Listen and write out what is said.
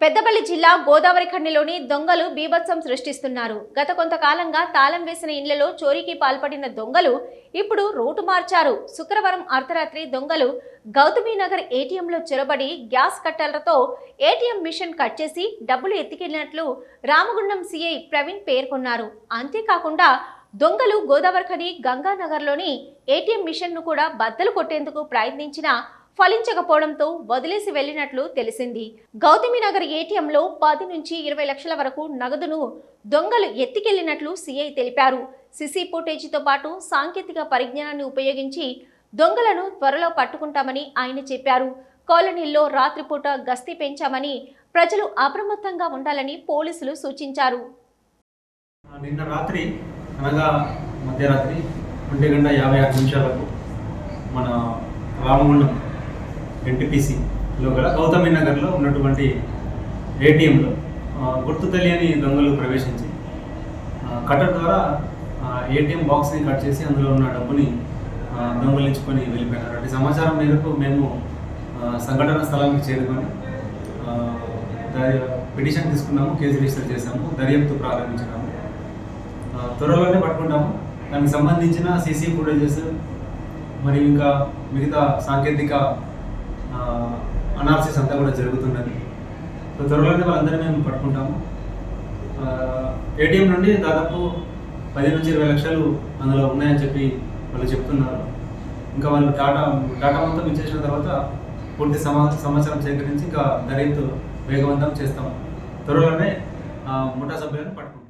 పెద్దపల్లి జిల్లా గోదావరిఖండిలోని దొంగలు బీభత్సం సృష్టిస్తున్నారు. గత కొంతకాలంగా తాళం వేసిన ఇండ్లలో చోరీకి పాల్పడిన దొంగలు ఇప్పుడు రూటు మార్చారు. శుక్రవారం అర్ధరాత్రి దొంగలు గౌతమీనగర్ ఏటీఎంలో చొరబడి గ్యాస్ కట్టలతో ఏటీఎం మిషన్ కట్ చేసి డబ్బులు ఎత్తికెళ్ళినట్లు రామగుండం సీఐ ప్రవీణ్ పేర్కొన్నారు. అంతేకాకుండా దొంగలు గోదావరిఖని గంగానగర్లోని ఏటీఎం మిషన్ను కూడా బద్దలు కొట్టేందుకు ప్రయత్నించినా ఫలించకపోవడంతో వదిలేసి వెళ్ళినట్లు తెలిసింది. గౌతమినగర్ ఏటీఎంలో పది నుంచి ఇరవై లక్షల వరకు నగదును దొంగలు ఎత్తికెళ్ళినట్లు సీఐ తెలిపారు. సిసి ఫుటేజీతో పాటు సాంకేతిక పరిజ్ఞానాన్ని ఉపయోగించి దొంగలను త్వరలో పట్టుకుంటామని ఆయన చెప్పారు. కాలనీల్లో రాత్రిపూట గస్తీ పెంచామని ప్రజలు అప్రమత్తంగా ఉండాలని పోలీసులు సూచించారు. నిన్న రాత్రి అనగా మధ్యరాత్రి ఒంటి గంట యాభై ఆరు నిమిషాలకు మన రామగుండం ఎన్టీపీసీలో గల గౌతమి నగర్లో ఉన్నటువంటి ఏటీఎంలో గుర్తు తెలియని దొంగలు ప్రవేశించి కట్టర్ కటర్ ద్వారా ఏటీఎం బాక్స్ని కట్ చేసి అందులో ఉన్న డబ్బుని దొంగలించుకొని వెళ్ళిపోయినారు. అంటే సమాచారం మేరకు మేము సంఘటన స్థలానికి చేరుకొని దర్యా- పిటిషన్ తీసుకున్నాము కేసు రిజిస్టర్ చేశాము దర్యాప్తు ప్రారంభించినాము. త్వరలోనే పట్టుకుంటాము. దానికి సంబంధించిన సీసీ ఫుటేజెస్ మరియు ఇంకా మిగతా సాంకేతిక అనాలిసిస్ అంతా కూడా జరుగుతున్నది. సో త్వరలోనే వాళ్ళందరినీ మేము పట్టుకుంటాము. ఏటీఎం నుండి దాదాపు పది నుంచి ఇరవై లక్షలు అందులో ఉన్నాయని చెప్పి వాళ్ళు చెప్తున్నారు. ఇంకా వాళ్ళు డాటా డాటా మొత్తం ఇచ్చేసిన తర్వాత పూర్తి సమా సమాచారం సేకరించి ఇంకా దర్యాప్తు వేగవంతం చేస్తాము. త్వరలోనే ముఠా సభ్యులను పట్టుకుంటాం